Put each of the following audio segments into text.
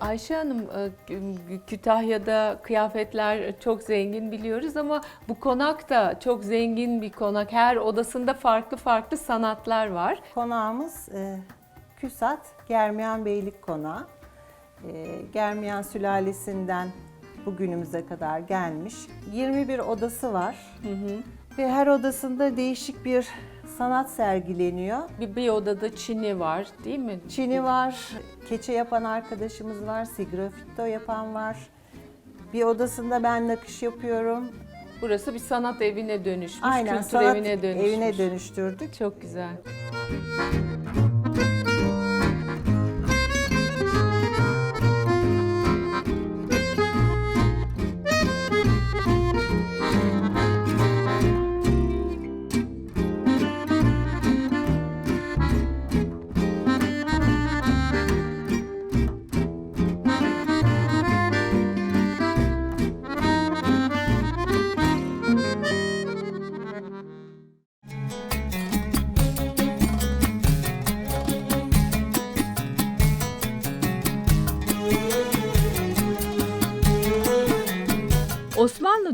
Ayşe Hanım, e, Kü- Kütahya'da kıyafetler çok zengin biliyoruz ama bu konak da çok zengin bir konak. Her odasında farklı farklı sanatlar var. Konağımız e, Küsat Germiyan Beylik Konağı. E, Germiyan sülalesinden bugünümüze kadar gelmiş. 21 odası var. Ve her odasında değişik bir sanat sergileniyor. Bir, bir odada Çin'i var değil mi? Çini var, keçe yapan arkadaşımız var, sigrafito yapan var. Bir odasında ben nakış yapıyorum. Burası bir sanat evine dönüşmüş, Aynen kültür sanat evine dönüşmüş. evine dönüştürdük. Çok güzel.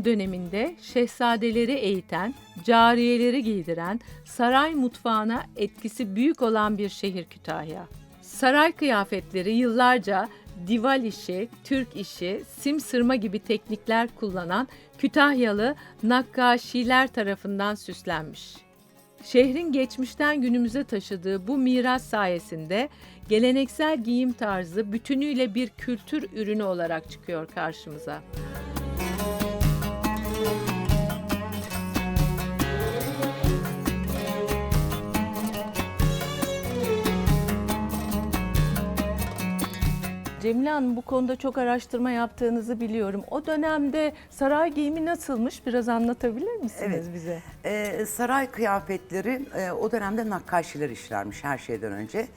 Osmanlı döneminde şehzadeleri eğiten, cariyeleri giydiren, saray mutfağına etkisi büyük olan bir şehir Kütahya. Saray kıyafetleri yıllarca dival işi, Türk işi, sim sırma gibi teknikler kullanan Kütahyalı nakkaşiler tarafından süslenmiş. Şehrin geçmişten günümüze taşıdığı bu miras sayesinde geleneksel giyim tarzı bütünüyle bir kültür ürünü olarak çıkıyor karşımıza. Cemile Hanım bu konuda çok araştırma yaptığınızı biliyorum. O dönemde saray giyimi nasılmış? Biraz anlatabilir misiniz Evet. bize? Ee, saray kıyafetleri e, o dönemde nakkaşiler işlermiş her şeyden önce.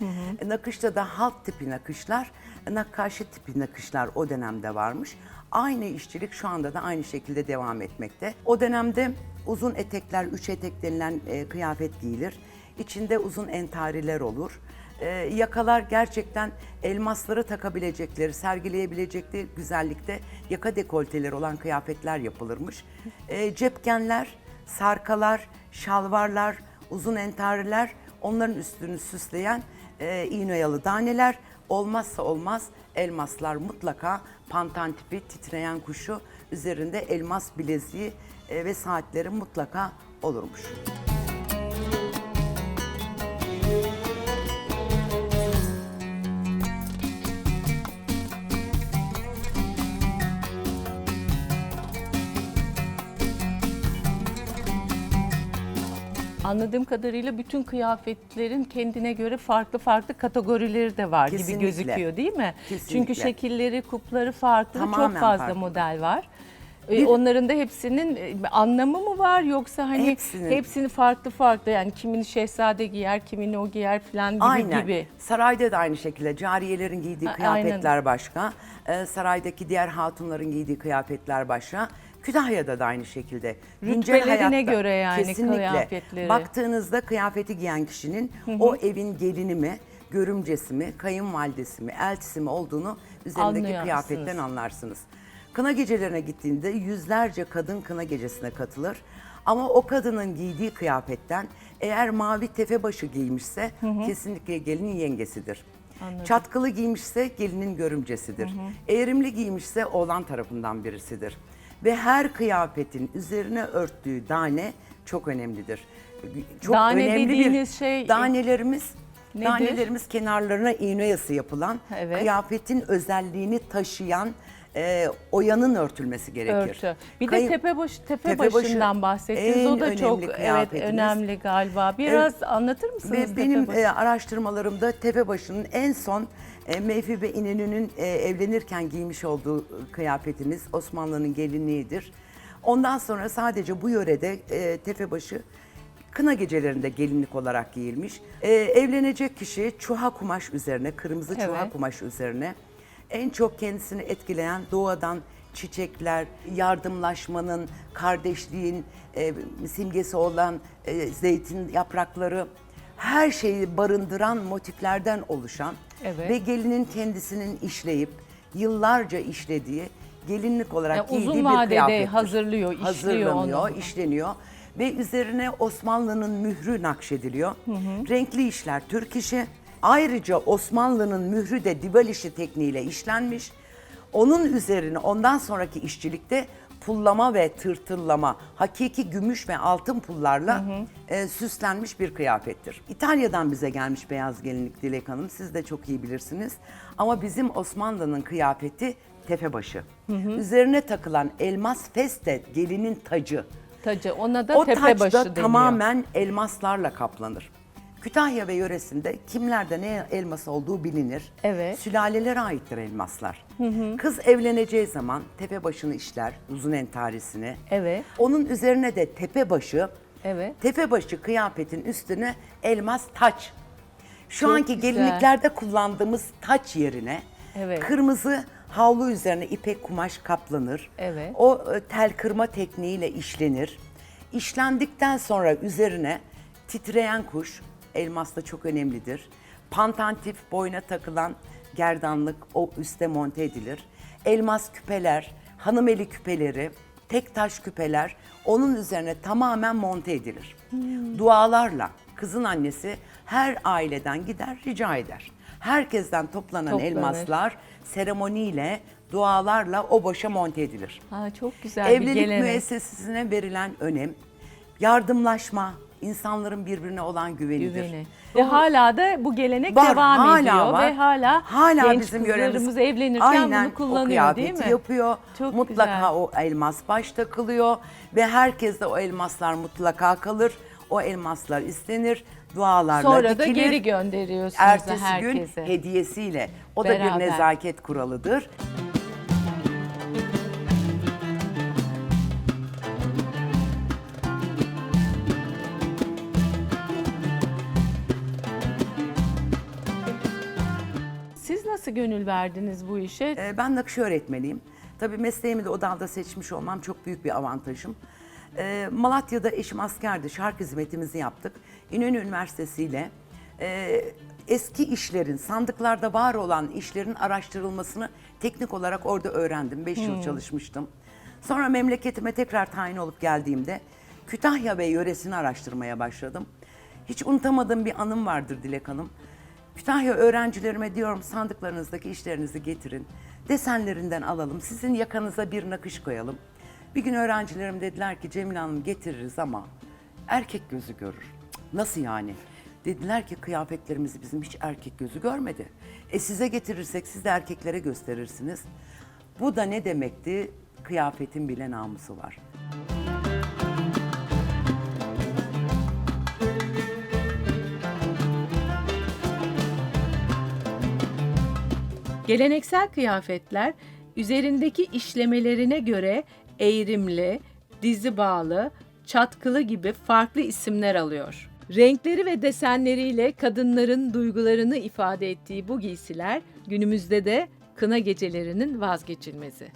E, nakışta da halk tipi nakışlar, e, nakkaşi tipi nakışlar o dönemde varmış. Aynı işçilik şu anda da aynı şekilde devam etmekte. O dönemde uzun etekler, üç etek denilen e, kıyafet giyilir. İçinde uzun entariler olur. E, yakalar gerçekten elmasları takabilecekleri, sergileyebilecekleri güzellikte yaka dekolteleri olan kıyafetler yapılırmış. E, cepkenler, sarkalar, şalvarlar, uzun entariler, onların üstünü süsleyen e, daneler, olmazsa olmaz elmaslar mutlaka pantan tipi titreyen kuşu üzerinde elmas bileziği e, ve saatleri mutlaka olurmuş. Anladığım kadarıyla bütün kıyafetlerin kendine göre farklı farklı kategorileri de var gibi Kesinlikle. gözüküyor değil mi? Kesinlikle. Çünkü şekilleri, kupları farklı, çok Tamamen fazla farklı. model var. Ee, Onların da hepsinin e, anlamı mı var yoksa hani Hepsinin. hepsini farklı farklı yani kimini şehzade giyer, kimini o giyer falan gibi Aynen. gibi. Sarayda da aynı şekilde cariyelerin giydiği kıyafetler başka. Ee, saraydaki diğer hatunların giydiği kıyafetler başka. Kütahya'da da aynı şekilde. Rütbelerine göre yani kıyafetleri. Baktığınızda kıyafeti giyen kişinin o evin gelini mi, görümcesi mi, kayınvalidesi mi, eltisi mi olduğunu üzerindeki kıyafetten anlarsınız. Kına gecelerine gittiğinde yüzlerce kadın kına gecesine katılır. Ama o kadının giydiği kıyafetten eğer mavi tepebaşı giymişse kesinlikle gelinin yengesidir. Çatkılı giymişse gelinin görümcesidir. Eğrimli giymişse oğlan tarafından birisidir. Ve her kıyafetin üzerine örttüğü dane çok önemlidir. Çok Dane önemli dediğiniz bir şey- danelerimiz Nedir? danelerimiz kenarlarına iğne yası yapılan Evet. kıyafetin özelliğini taşıyan e, oyanın örtülmesi gerekir. Örtü. Bir Kayın- de tepe başı tepe Tepebaşı başından bahsettiniz. O da çok evet önemli galiba. Biraz anlatır mısınız Ve benim e, araştırmalarımda Tepebaşı'nın en son e, Mevhibe İnönü'nün e, evlenirken giymiş olduğu kıyafetimiz Osmanlı'nın gelinliğidir. Ondan sonra sadece bu yörede e, Tepebaşı kına gecelerinde gelinlik olarak giyilmiş. E, evlenecek kişi çuha kumaş üzerine, kırmızı çuha Evet. kumaş üzerine en çok kendisini etkileyen doğadan çiçekler, yardımlaşmanın, kardeşliğin e, simgesi olan e, zeytin yaprakları, her şeyi barındıran motiflerden oluşan Evet. ve gelinin kendisinin işleyip yıllarca işlediği, gelinlik olarak Yani giydiği uzun bir vadede kıyafettir. hazırlıyor, işliyor Hazırlanıyor, onu. işleniyor ve üzerine Osmanlı'nın mührü nakşediliyor. Renkli işler Türk işi. Ayrıca Osmanlı'nın mührü de dival işi tekniğiyle işlenmiş. Onun üzerine ondan sonraki işçilikte pullama ve tırtıllama, hakiki gümüş ve altın pullarla e, süslenmiş bir kıyafettir. İtalya'dan bize gelmiş beyaz gelinlik Dilek Hanım, siz de çok iyi bilirsiniz. Ama bizim Osmanlı'nın kıyafeti tepebaşı. Üzerine takılan elmas feste gelinin tacı. Tacı. Ona da O taç tepebaşı da deniyor. tamamen elmaslarla kaplanır. Kütahya ve yöresinde kimlerde ne elması olduğu bilinir. Evet. Sülalelere aittir elmaslar. Kız evleneceği zaman tepe başını işler, uzun entarisini. Evet. Onun üzerine de tepe başı, Evet. tepe başı kıyafetin üstüne elmas taç. Şu Çok anki güzel. gelinliklerde kullandığımız taç yerine Evet. kırmızı havlu üzerine ipek kumaş kaplanır. Evet. O e, tel kırma tekniğiyle işlenir. İşlendikten sonra üzerine titreyen kuş, elmas da çok önemlidir. Pantantif boyuna takılan gerdanlık o üste monte edilir. Elmas küpeler, hanımeli küpeleri, tek taş küpeler onun üzerine tamamen monte edilir. Dualarla kızın annesi her aileden gider rica eder. Herkesten toplanan Toplanır. elmaslar seremoniyle, dualarla o başa monte edilir. Ha, çok güzel bir Evlilik gelenek. müessesesine verilen önem, yardımlaşma, insanların birbirine olan güvenidir. Güveni. Ve hala da bu gelenek Var, devam hala ediyor var. ve hala, hala genç bizim kızlarımız evlenirken aynen bunu kullanıyor değil mi? yapıyor. Çok mutlaka güzel. o elmas baş takılıyor ve herkes de o elmaslar mutlaka kalır. O elmaslar istenir, dualarla Sonra da dikilir. geri gönderiyorsunuz Ertesi herkese. gün hediyesiyle. O da Beraber. bir nezaket kuralıdır. Gönül verdiniz bu işe? Ee, Ben nakış öğretmeniyim. Tabii mesleğimi de o dalda seçmiş olmam çok büyük bir avantajım. Ee, Malatya'da eşim askerdi, şark hizmetimizi yaptık. İnönü Üniversitesi ile e, eski işlerin, sandıklarda var olan işlerin araştırılmasını teknik olarak orada öğrendim. 5 yıl çalışmıştım. Sonra memleketime tekrar tayin olup geldiğimde Kütahya ve yöresini araştırmaya başladım. Hiç unutamadığım bir anım vardır Dilek Hanım. Kütahya öğrencilerime diyorum sandıklarınızdaki işlerinizi getirin. Desenlerinden alalım. Sizin yakanıza bir nakış koyalım. Bir gün öğrencilerim dediler ki Cemile Hanım getiririz ama erkek gözü görür. Nasıl yani? Dediler ki kıyafetlerimizi bizim hiç erkek gözü görmedi. E size getirirsek siz de erkeklere gösterirsiniz. Bu da ne demekti? Kıyafetin bile namusu var. Geleneksel kıyafetler üzerindeki işlemelerine göre eğrimli, dizi bağlı, çatkılı gibi farklı isimler alıyor. Renkleri ve desenleriyle kadınların duygularını ifade ettiği bu giysiler günümüzde de kına gecelerinin vazgeçilmezi.